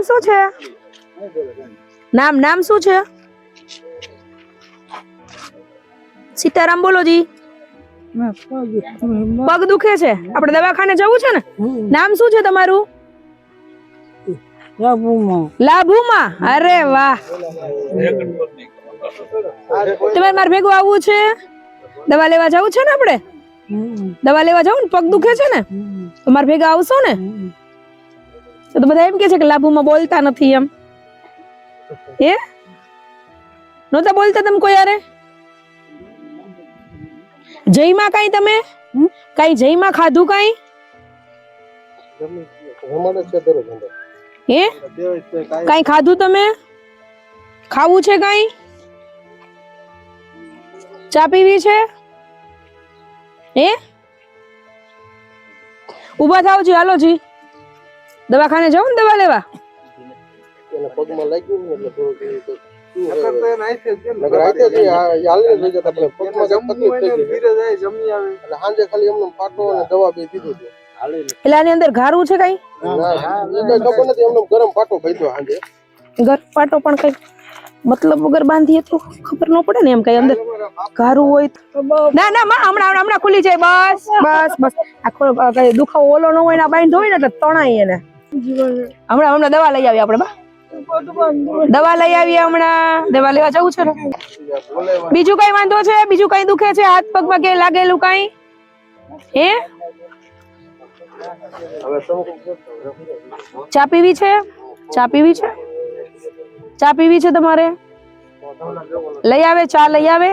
નામ શું છે? નામ નામ શું છે? સીતારામ બોલો જી. પગ દુખે છે? આપણે દવાખાને જવું છે ને? નામ શું છે તમારું? લાભુમાં. અરે વાહ. તમારે મારે ભેગું આવવું છે? દવા લેવા જવું છે ને આપણે? દવા લેવા જવું ને? પગ દુખે છે ને? તમારે ભેગા આવશો ને? તો બધા એમ કે છે કે લાભુમાં બોલતા નથી એમ. એ નહોતા બોલતા તમે કોઈ યારે જયમાં કાઈ તમે? કાઈ જયમાં ખાધું કાઈ? હે? કાઈ ખાધું તમે? ખાવું છે કાઈ? ચા પીવી છે? હે? ઊભા થાવ જી હાલો જી. દવાખાને જાવ ને દવા લેવા? એટલે ઘારું છે. કઈ? ના, ગરમ પાટો પણ કઈ મતલબ વગર બાંધીએ તો ખબર ન પડે ને એમ કઈ અંદર. ઘારું હોય તો. ના ના માં હમણાં હમણાં હમણાં ખુલી જાય બસ બસ બસ. આખો કઈ દુખાવો ઓલો ન હોય ને બાંધો હોય ને એટલે તણાય એને. હમણાં હમણાં દવા લઈ આવી આપણે, બા. દવા લઈ આવીએ હમણાં. દવા લેવા જવું છે ને? બીજું કઈ વાંધો છે? બીજું કઈ દુખે છે? હાથ પગમાં કે લાગેલું કઈ? હે? ચા પીવી છે? ચા પીવી છે? ચા પીવી છે તમારે? લઈ આવે, ચા લઈ આવે.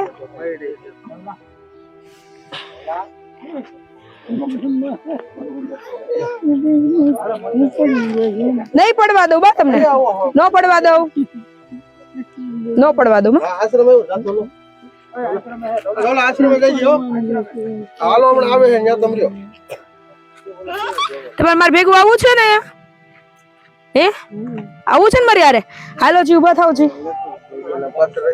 નહીં પડવા દઉં બા તમને નો પડવા દઉં નો પડવા દઉં બા. આ આશ્રમ એવું જાતો લો. ઓલા આશ્રમે જઈ ગયો હાલો હમણાં આવે છે ત્યાં તમે રહ્યો તમારે મારે ભેગું આવવું છે ને હે આવું છે ને મારે યારે હાલો જી ઊભા થાવ જી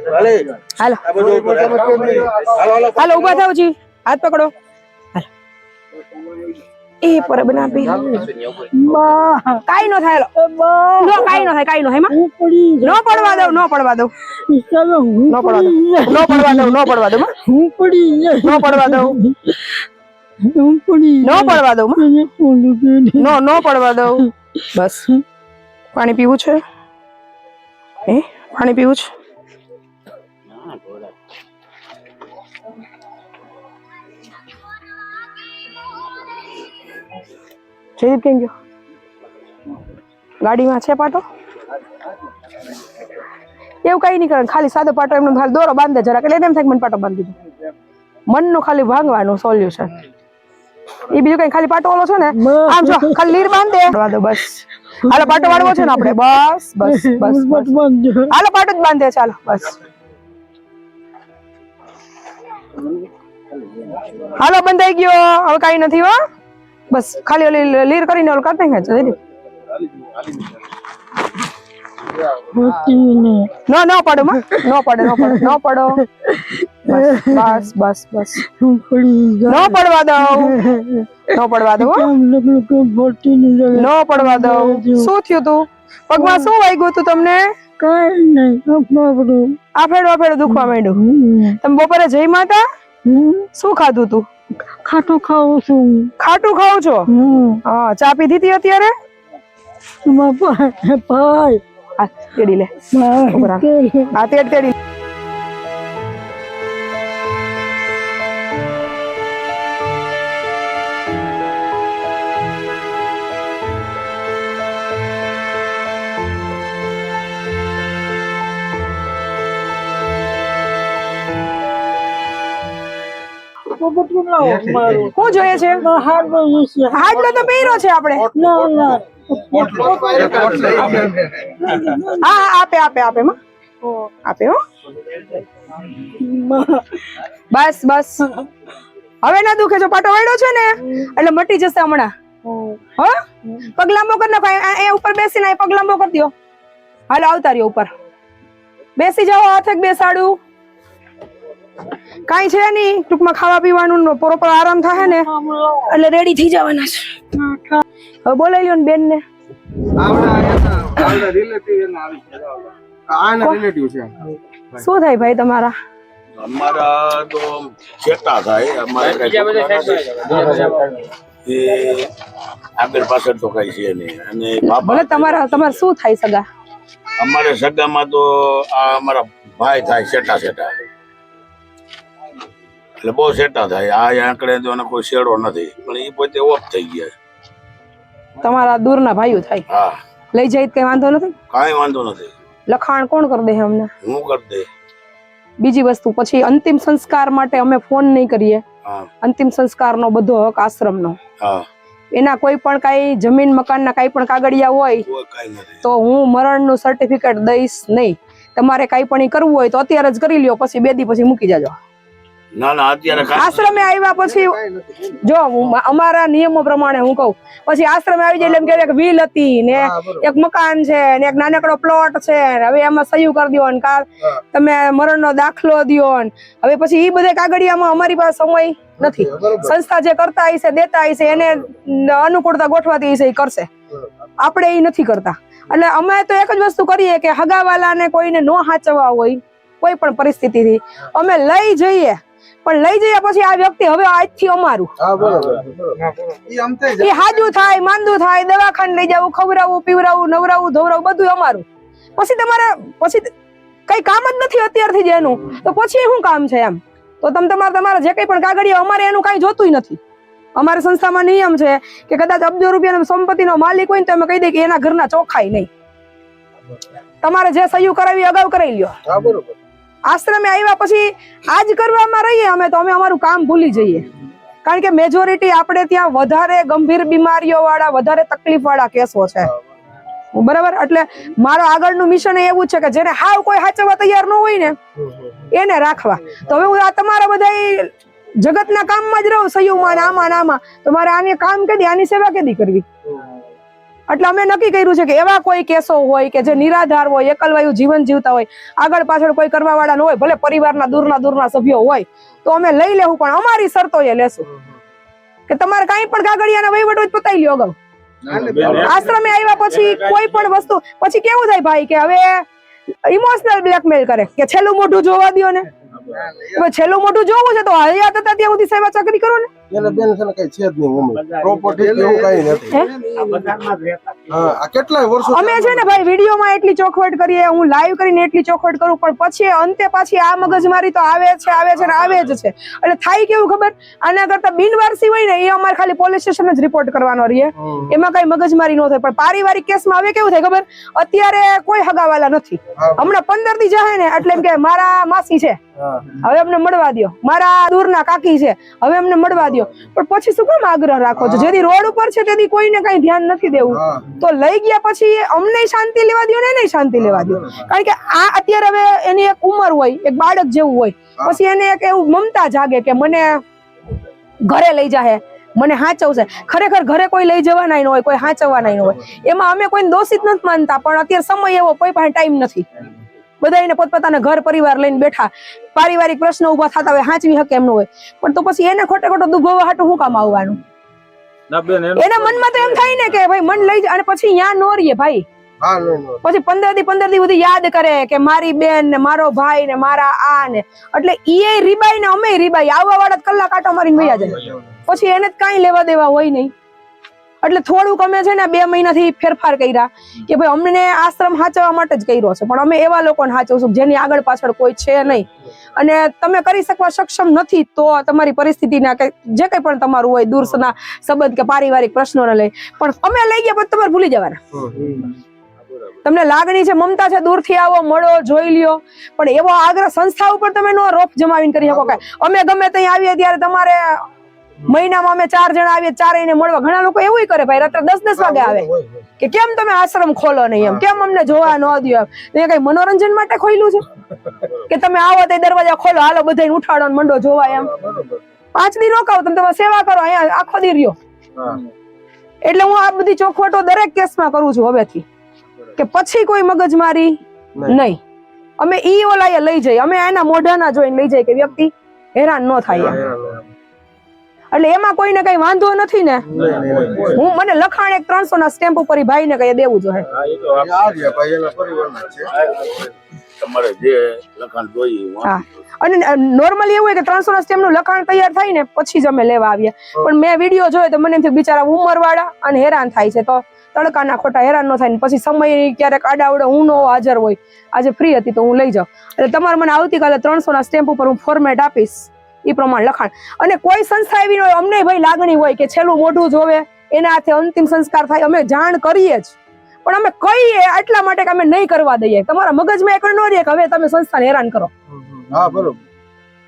હાલે હાલો આ બધું ઉપર તમે કેમ નહીં? હાલો હાલો હાલો ઊભા થાવ જી હાથ પકડો હાલો એ પર બનાવી કાઈ નો થાય નો કાઈ નો થાય કાઈ નો માં નો પડવા દઉં નો પડવા દઉં. નો પડવા દઉં. નો પડવા દઉં નો પડવા દઉં માં. નો પડવા દઉં. નો પડવા દઉં નો નો પડવા દઉં. બસ. પાણી પીવું છે? હે? પાણી પીવું છે? જયદીપ કેમ ગયો? ગાડીમાં છે પાટો? એવું કઈ નહીં કરે ખાલી સાદો પાટો એમનો ખાલી દોરો બાંધે જરાક એટલે એમ થાય મને પાટો બાંધી દીધો. મનનું ખાલી ભાંગવાનું સોલ્યુશન એ બીજું કઈ ખાલી પાટો ઓલો છે ને આમ જો ખાલી લીર બાંધે. બસ. હાલો પાટો વાળવો છે ને આપણે? બસ બસ બસ હાલો પાટો જ બાંધે ચાલો બસ. હાલો બંધાઈ ગયો. હવે કઈ નથી હો. બસ ખાલી ઓલી લીર કરીને ઓલ કરતા ને જયદીપ નો નો પડો માં નો પડે નો પડે નો પડો. બસ બસ બસ નો પડવા દો નો પડવા દો નો પડવા દો શું થયું તું? પગમાં શું વાગ્યું તું તમને? આ નહીં આ ફેડો દુખવા માંડ્યું. તમે બપોરે જઈ માતા? શું ખાધું તું? ખાટું ખાઉં છું. ખાટું ખાવ છો? હા ચા પીધી હતી અત્યારે? ભાઈ. આ તેડી લે. આ તેડ તેડી શું જોઈએ છે? હાડલો તો પહેરો છે આપણે. હા હા આપે આપે આપે માં આપે હો. બસ બસ. હવે ના દુખે જો પાટો વાળ્યો છે ને એટલે મટી જશે હમણાં. હો? પગ લાંબો કરી નાખો. આ- એ ઉપર બેસીને અહીં પગ લાંબો કરી દો હાલો આવતા રહ્યો ઉપર. બેસી જાઓ હાથે બેસાડું કાંઈ છે નહીં ટૂંકમાં ખાવા પીવાનું પ્રોપર આરામ થાય ને. એટલે રેડી થઈ જવાના છે. હવે બોલાવી લ્યો ને બેન ને શું થાય ભાઈ તમારા? અમારા તો છેટા થાય. અમારે કઈ આગળ પાછળ તો કઈ છે નહીં. અને ભલે તમારા તમારે શું થાય સગા? અમારે સગામાં તો આ અમારા ભાઈ થાય છેટા છેટા એટલે બહુ સેટા થાય. આ આંકડે તો એને કોઈ શેડો નથી. પણ એ પોતે ઓફ થઈ ગયા તમારા દૂરના ભાઈઓ થાય. હા. લઈ જાય કઈ વાંધો નથી? કાંઈ વાંધો નથી. લખાણ કોણ કરી દે અમને? હું કરી દે. બીજી વસ્તુ પછી અંતિમ સંસ્કાર માટે અમે ફોન નહીં કરીએ. અંતિમ અંતિમ સંસ્કારનો બધો હક આશ્રમનો. નો એના કોઈ પણ કાંઈ જમીન મકાનના કાંઈ પણ કાગળિયા હોય તો હું મરણનું સર્ટિફિકેટ દઈશ નહીં. તમારે કાંઈ પણ કરવું હોય તો અત્યારે જ કરી લ્યો પછી બે દી પછી મૂકી જાજો. ના ના અત્યારે આશ્રમે આવ્યા પછી જો અમારા નિયમો પ્રમાણે હું કહું. પછી આશ્રમે આવી જાય એટલે એમ કે વ્હીલ હતી ને એક મકાન છે ને એક નાનકડો પ્લોટ છે ને હવે એમાં સહયું કરી દો ને કા હા. તમે મરણનો દાખલો દ્યો ને હવે પછી એ બધા કાગળિયામાં અમારી પાસે સમય નથી. સંસ્થા જે કરતા હશે દેતા હશે એને અનુકૂળતા ગોઠવાતી હશે એ કરશે. આપણે એ નથી કરતા. એટલે અમે તો એક જ વસ્તુ કરીએ કે હગાવાલાને કોઈને ન હાચવા હોય કોઈ પણ પરિસ્થિતિથી. અમે લઈ જઈએ. પણ લઈ જઈએ પછી આ વ્યક્તિ હવે આજથી અમારું. એ હાજુ થાય માંદું થાય દવાખાને લઈ જવું ખવડાવવું પીવડાવું નવરાવું ધોવરાવું બધું અમારું. પછી તમારે પછી કઈ કામ જ નથી અત્યારથી જ એનું. તો પછી શું કામ છે એમ? તો તમે તમારે તમારે જે કઈ પણ કાગળિયા અમારે એનું કાંઈ જોતું નથી. અમારે સંસ્થામાં નિયમ છે કે કદાચ અબજો રૂપિયાનો સંપત્તિનો માલિક હોય ને તો અમે કહી દઈએ કે એના ઘરના ચોખાઈ નહીં. તમારે જે સહયોગ કરાવી અગાઉ કરાવી લ્યો. બરોબર. આશ્રમે આવ્યા પછી આજ કરવામાં રહીએ અમે તો અમે અમારું કામ ભૂલી જઈએ. કારણ કે મેજોરિટી આપણે ત્યાં વધારે ગંભીર બીમારીઓ વાળા વધારે તકલીફ વાળા કેસો છે. બરાબર? એટલે મારો આગળનું મિશન એવું છે કે જેને હાવ કોઈ હાચવવા તૈયાર ન હોય ને, એને રાખવા. તો હવે હું આ તમારા બધા જગતના કામમાં જ રહું સયુમાં આમાં આમાં. તો મારે આને કામ કે આની સેવા કેદી કરવી? એટલે અમે નક્કી કર્યું છે કે એવા કોઈ કેસો હોય કે જે નિરાધાર હોય, એકલવાયુ જીવન જીવતા હોય, આગળ પાછળ કોઈ કરવા વાળા ન હોય, ભલે પરિવારના દૂરના દૂરના સભ્યો હોય, તો અમે લઈ લેવું, પણ અમારી શરતો એ લેશું. કે તમારે કઈ પણ કાગળિયાના વહીવટ તો પતાવી લ્યો અગાઉ. આશ્રમે આવ્યા પછી કોઈ પણ વસ્તુ, પછી કેવું થાય ભાઈ કે હવે ઇમોશનલ બ્લેકમેલ કરે, કે છેલ્લું મોઢું જોવા દો ને. છેલ્લું મોઢું જોવું છે તો હયાત હતા ત્યાં સુધી સેવા ચાકરી કરો ને. એને બેન છે ને કઈ છે જ નહીં મમ્મી પ્રોપર્ટી એવું કઈ નથી. હા? કેટલાય વર્ષો અમે છે ને ભાઈ વિડીયોમાં એટલી ચોખવટ કરીએ હું લાઈવ કરીને એટલી ચોખવટ કરું પણ પછી અંતે પાછી આ મગજમારી તો આવે છે આવે છે ને આવે જ છે. એટલે થાય કેવું ખબર? આના કરતા બિનવારસી હોય ને એ અમારે ખાલી પોલીસ સ્ટેશન જ રિપોર્ટ કરવાનો રહીએ એમાં કઈ મગજમારી ન થાય પણ પારિવારિક કેસમાં આવે કેવું થાય ખબર? અત્યારે કોઈ હગાવાલા નથી. હમણાં પંદરથી જાય ને એટલે એમ કે મારા માસી છે. હવે અમને મળવા દ્યો. મારા દૂરના કાકી છે. હવે અમને મળવા દ્યો. પણ પછી શું કામ આગ્રહ રાખો છો? જેથી રોડ ઉપર છે તેથી કોઈને કઈ ધ્યાન નથી દેવું. તો લઈ ગયા પછી અમને શાંતિ લેવા દો ને એને શાંતિ લેવા દો કારણ કે આ અત્યારે હવે એની એક ઉંમર હોય એક બાળક જેવું હોય. પછી એને એક એવું મમતા જાગે કે મને ઘરે લઈ જાહે મને હાચવશે. ખરેખર ઘરે કોઈ લઈ જવાના ન હોય કોઈ હાચવવાના ન હોય. એમાં અમે કોઈ દોષિત નથી માનતા પણ અત્યારે સમય એવો કોઈ પાસે ટાઈમ નથી. બધા એને પોતપોતાના ઘર પરિવાર લઈને બેઠા. પારિવારિક પ્રશ્નો ઊભા થતા હોય હાંચવી હકે એમનું હોય. પણ તો પછી એને ખોટે ખોટો દુભવવા હાટું શું કામ આવવાનું? એના મનમાં તો એમ થાય ને કે ભાઈ મન લઈ જા અને પછી યા નો રીએ ભાઈ. હા નો નો. પછી પંદરથી પંદર દી સુધી યાદ કરે કે મારી બેન ને મારો ભાઈ ને મારા આ ને. એટલે એ રીબાઈ ને અમે રીબાઈ આવવા વાળા જ કલાક આટો મારી મૈયા જાય. પછી એને જ કઈ લેવા દેવા હોય નહીં. એટલે થોડુંક અમે છે ને બે મહિનાથી ફેરફાર કર્યા કે ભાઈ અમને આશ્રમ સાચવવા માટે જ કર્યો છે. પણ અમે એવા લોકોને સાચવશું જેની આગળ પાછળ કોઈ છે નહીં. અને તમે કરી શકવા સક્ષમ નથી તો તમારી પરિસ્થિતિના જે કંઈ પણ તમારું હોય દૂરના સંબંધ કે પારિવારિક પ્રશ્નોને લઈ. પણ અમે લઈ ગયા પછી તમારે ભૂલી જવાના. તમને લાગણી છે, મમતા છે, દૂરથી આવો, મળો, જોઈ લ્યો. પણ એવો આગ્રહ સંસ્થા ઉપર તમે નો રોપ જમાવીને કરી શકો કે અમે ગમે ત્યાં આવીએ ત્યારે તમારે મહિનામાં અમે ચાર જણા આવીએ ચારેયને મળવા. ઘણા લોકો એવું કરે ભાઈ રાત્રે દસ દસ વાગે આવે. કે કેમ તમે આશ્રમ ખોલો નહીં એમ? કેમ અમને જોવા ન દો એમ? એ કઈ મનોરંજન માટે ખોલ્યું છે? કે તમે આવો તે દરવાજા ખોલો હાલો બધાને ઉઠાડો ને મંડો જોવા એમ. પાંચ દી રોકાવો તમે તમે સેવા કરો અહીંયા આખો દી રહ્યો. એટલે હું આ બધી ચોખવટો દરેક કેસમાં કરું છું હવેથી. કે પછી કોઈ મગજમારી નહીં. અમે ઈ ઓલાએ લઈ જઈએ. અમે એના મોઢાના જોઈને લઈ જઈએ કે વ્યક્તિ હેરાન ન થાય એમ. એટલે એમાં કોઈને કઈ વાંધો નથી ને? હું મને લખાણ એક ત્રણસો ના સ્ટેમ્પ ઉપર ભાઈ ભાઈને કઈ દેવું જોઈએ આ રહ્યા ભાઈ એના પરિવારના છે. તમારે જે લખાણ જોઈએ એ હા. અને નોર્મલી એવું હોય કે ત્રણસો ના સ્ટેમ્પનું લખાણ તૈયાર થાય ને પછી જ અમે લેવા આવ્યા પણ મેં વીડિયો જોયો તો મને એમ થયું બિચારા ઉંમર વાળા અને હેરાન થાય છે તો તડકાના ખોટા હેરાન ન થાય ને પછી સમય ક્યારેક આડાવડે હું નો હાજર હોય. આજે ફ્રી હતી તો હું લઈ જાઉં. એટલે તમારે મને આવતીકાલે ત્રણસો ના સ્ટેમ્પ ઉપર હું ફોર્મેટ આપીશ. એ પ્રમાણે લખાણ. અને કોઈ સંસ્થા એવી હોય અમને ભાઈ લાગણી હોય કે છેલ્લું મોઢું જોવે એના હાથે અંતિમ સંસ્કાર થાય અમે જાણ કરીએ જ. પણ અમે કહીએ આટલા માટે કે અમે નહીં કરવા દઈએ. તમારા મગજમાં એક ન રહે કે હવે તમે સંસ્થાને હેરાન કરો. હા બરોબર.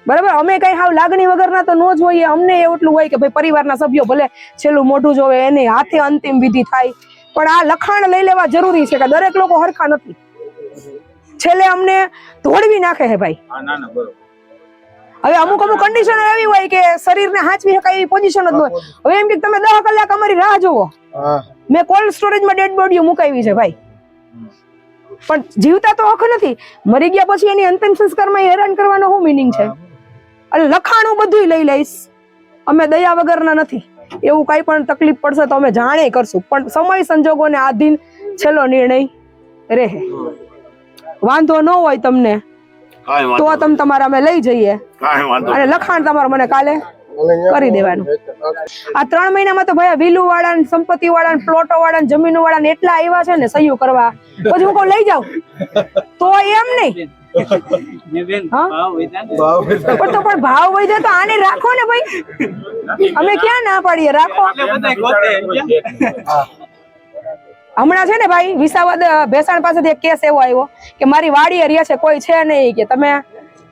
બરાબર? અમે કઈ હાવ લાગણી વગરના તો ન જોઈએ અમને એટલું હોય કે ભાઈ પરિવારના સભ્યો ભલે છેલ્લું મોઢું જોવે એની હાથે અંતિમ વિધિ થાય. પણ આ લખાણ લઈ લેવા જરૂરી છે કે દરેક લોકો હરખા નથી. છેલ્લે અમને ધોળવી નાખે છે ભાઈ. હવે અમુક અમુક કન્ડિશન એવી હોય કે શરીરને હાચવી શકાય એવી પોઝિશન જ ન હોય. હવે એમ કે તમે દસ કલાક અમારી રાહ જોવો મેં કોલ્ડ સ્ટોરેજમાં ડેડ બોડીઓ મુકાવી છે ભાઈ. પણ જીવતા તો હક નથી. મરી ગયા પછી એની અંતિમ સંસ્કારમાં હેરાન કરવાનો શું મિનિંગ છે? અને લખાણું બધું લઈ લઈશ. અમે દયા વગરના નથી. એવું કઈ પણ તકલીફ પડશે તો અમે જાણે કરશું. પણ સમય સંજોગોને આધીન છેલ્લો નિર્ણય રહે. વાંધો ન હોય તમને. તો તમે તમારા અમે લઈ જઈએ. અને લખાણ તમારે મને કાલે કરી દેવાનું. આ ત્રણ મહિનામાં તો ભાઈ વિલુ વાળા ને સંપત્તિ વાળા ને પ્લોટો વાળા ને જમીનો વાળા ને એટલા આવ્યા છે ને સહયું કરવા. પછી હું કઉ લઈ જાઉં તો એમ નહીં? પણ તો પણ ભાવ વહી જાય તો આને રાખો ને ભાઈ. અમે ક્યાં ના પાડીએ? રાખો. હમણાં છે ને ભાઈ, વિસાવદ ભેસાણ પાસેથી એક કેસ એવો આવ્યો કે મારી વાડીએ રહ્યા છે, કોઈ છે નહીં કે તમે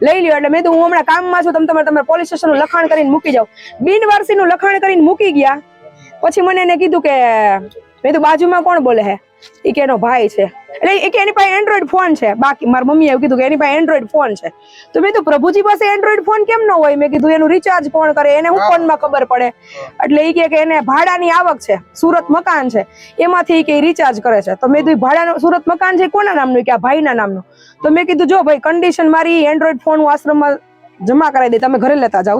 લઈ લ્યો. એટલે મેં તો હું હમણાં કામમાં છું, તમે તમારે તમે પોલીસ સ્ટેશનનું લખાણ કરીને મૂકી જાઓ. બિનવારસીનું લખાણ કરીને મૂકી ગયા. પછી મને એને કીધું કે, મેં તો બાજુમાં કોણ બોલે હે? એ કે એનો ભાઈ છે. એટલે એ કે એની પાસે એન્ડ્રોઈડ ફોન છે. બાકી મારી મમ્મી એવું કીધું કે એની પાસે એન્ડ્રોઈડ ફોન છે. તો મેં તો પ્રભુજી પાસે એન્ડ્રોઈડ ફોન કેમ ન હોય? મેં કીધું એનું રિચાર્જ કોણ કરે? એને હું ફોનમાં ખબર પડે. એટલે એ કે કે એને ભાડાની આવક છે. સુરત મકાન છે. એમાંથી કે રિચાર્જ કરે છે. તો મેં કીધું ભાડાનું સુરત મકાન છે કોના નામનું? કે આ ભાઈના નામનું. તો મેં કીધું જો ભાઈ કન્ડિશન મારી એન્ડ્રોઈડ ફોન હું આશ્રમમાં જમા કરાવી દે. તમે ઘરે લેતા જાઓ.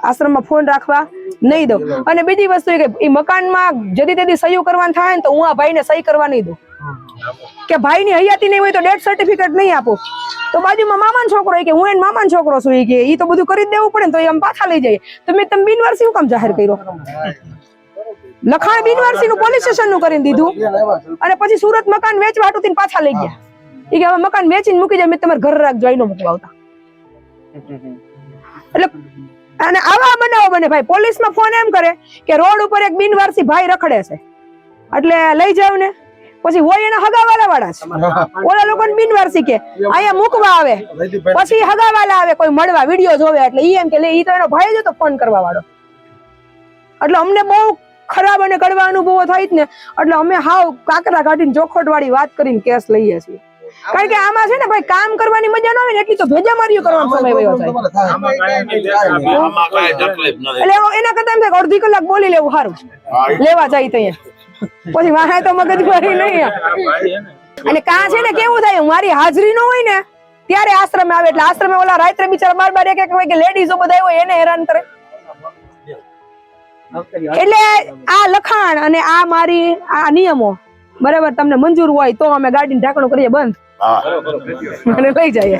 આશ્રમમાં ફોન રાખવા. નહીં દઉં. અને બીજી વસ્તુ કે એ મકાનમાં જદી તેદી સહી કરવાનું થાય ને તો હું આ ભાઈને સહી કરવા નહીં દઉં. કે ભાઈની હયાતી નહીં હોય તો ડેથ સર્ટિફિકેટ નહીં આપું. તો બાજુમાં મામાનો છોકરો કે હું એને મામાનો છોકરો છું કે એ તો બધું કરી દેવું પડે ને તો એમ પાછા લઈ જાય. તો મેં તમે બિનવારસી શું કામ જાહેર કર્યો? લખાણ બિનવારસી નું પોલીસ સ્ટેશનનું કરી દીધું અને પછી સુરત મકાન વેચવા હાટું પાછા લઈ ગયા. એ કે હવે મકાન વેચીને મૂકી જાય મેં તમારે ઘર રાખજો આઈનો મૂકવા આવતા. એટલે અને આવા બનાવો બને ભાઈ. પોલીસમાં ફોન એમ કરે કે રોડ ઉપર એક બિનવારસી ભાઈ રખડે છે. એટલે લઈ જાવ ને. પછી હોય એના હગાવાલા વાળા છે. ઓલા લોકો બિનવારસી કે. અહીંયા મૂકવા આવે. પછી હગાવાલા આવે કોઈ મળવા વીડિયો જોવે એટલે ઈ એમ કે લે ઈ તો એનો ભાઈ જ હતો ફોન કરવા વાળો. એટલે અમને બહુ ખરાબ અને કડવા અનુભવો થાય જ ને. એટલે અમે હાવ કાકરા કાઢીને જોખોટ વાળી વાત કરીને કેસ લઈએ છીએ. કારણ કે આમાં છે ને ભાઈ કામ કરવાની મજા ન આવે ને એટલી તો ભેજા મારીઓ કરવાનો સમય વયો નથી. એટલે એના કરતા એમ થાય અડધી કલાક બોલી લેવું સારું. લેવા જાય ત્યાં પછી વાહે તો મગજ ભરી નહીં અને કા છે ને કેવું થાય મારી હાજરી ન હોય ને ત્યારે આશ્રમે આવે. એટલે આશ્રમે ઓલા રાત્રે બિચારા બાર બાર એક એક વાગે લેડીઝો બધા હોય એને હેરાન કરે. એટલે આ લખાણ અને આ મારી આ નિયમો બરાબર તમને મંજૂર હોય તો અમે ગાડીને ઢાંકણું કરીએ બંધ. અને લઈ જઈએ.